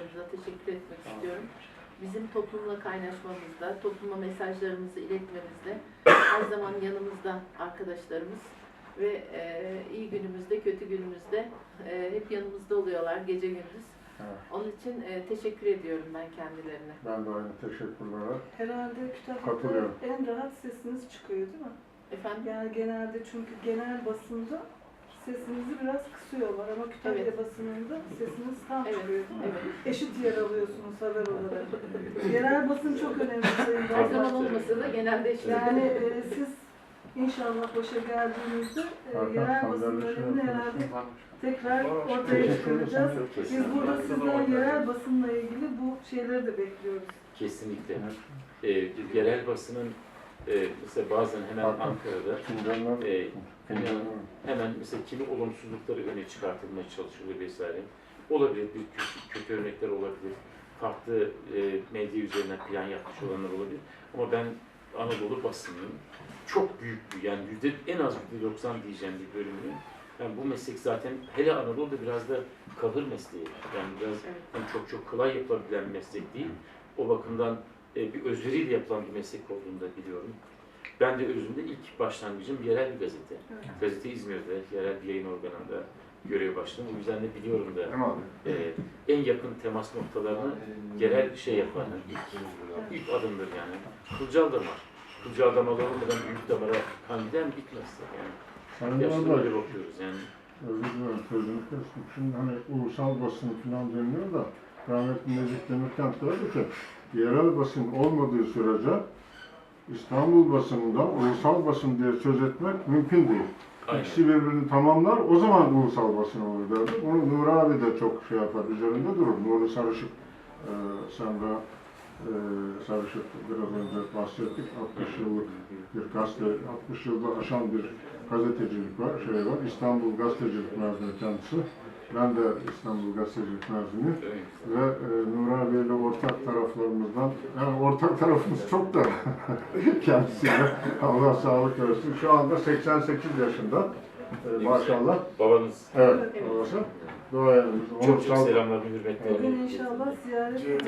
arkadaşlarımıza teşekkür etmek istiyorum. Bizim toplumla kaynaşmamızda, topluma mesajlarımızı iletmemizde her zaman yanımızda arkadaşlarımız ve e, iyi günümüzde, kötü günümüzde e, hep yanımızda oluyorlar gece gündüz. Evet. Onun için e, teşekkür ediyorum ben kendilerine. Ben de aynı teşekkürlere. Herhalde Katılıyorum. en rahat sesiniz çıkıyor değil mi? Efendim? Yani genelde çünkü genel basında sesinizi biraz kısıyorlar ama Kütahya Evet. basınında sesiniz tam Evet, çıkıyor. evet. Eşit yer alıyorsunuz haber olarak. Genel basın çok önemli Sayın Her zaman olmasa da genelde işte Yani e, siz inşallah başa geldiğinizde e, yerel sen basın böyle şey herhalde tekrar ortaya çıkaracağız. Biz burada sizden yerel basınla ilgili bu şeyleri de bekliyoruz. Kesinlikle. Ee, yerel basının e, mesela bazen hemen. Ankara'da e, hemen mesela kimi olumsuzlukları öne çıkartılmaya çalışılıyor vesaire. Olabilir, bir kötü, kötü örnekler olabilir. Farklı e, medya üzerinden plan yapmış olanlar olabilir. Ama ben Anadolu basınının çok büyük bir, yani yüzde, en az yüzde 90 diyeceğim bir bölümünü. Yani bu meslek zaten hele Anadolu'da biraz da kahır mesleği. Yani biraz Evet. yani çok çok kolay yapılabilen bir meslek değil. O bakımdan e, bir özveriyle yapılan bir meslek olduğunu da biliyorum. Ben de özümde ilk başlangıcım yerel bir gazete. Evet. Gazete İzmir'de, yerel bir yayın organında görev başladım. O yüzden de biliyorum da e, en yakın temas noktalarını yerel şey yapan ilk, ilk adımdır yani. Kılcal damar. Kılcal damarlar olmadan büyük damara kan gider mi bitmez yani. Sayın Yaşlı öyle Aday, bakıyoruz yani. özür dilerim sözünü kestim. Şimdi hani ulusal basın falan deniyor da rahmetli Necip Demirkent derdi ki yerel basın olmadığı sürece İstanbul basınından ulusal basın diye söz etmek mümkün değil. Aynen. İkisi birbirini tamamlar, o zaman ulusal basın olur derdi. Bunu Nuri abi de çok şey yapar, üzerinde durur. Nuri Sarışık, e, sen de e, Sarışık biraz önce bahsettik. 60 yıllık bir gazete, 60 yılda aşan bir gazetecilik var, şey var. İstanbul Gazetecilik mezunu kendisi. Ben de İstanbul Gazetecilik mezunuyum. Evet. Ve e, Nuri abiyle ortak taraflarımızdan, yani ortak tarafımız çok da kendisiyle. Allah sağlık versin. Şu anda 88 yaşında. E, maşallah. Babanız Evet, babası. Duayenimiz. çok çok selamlar, hürmetler. Bugün inşallah ziyaret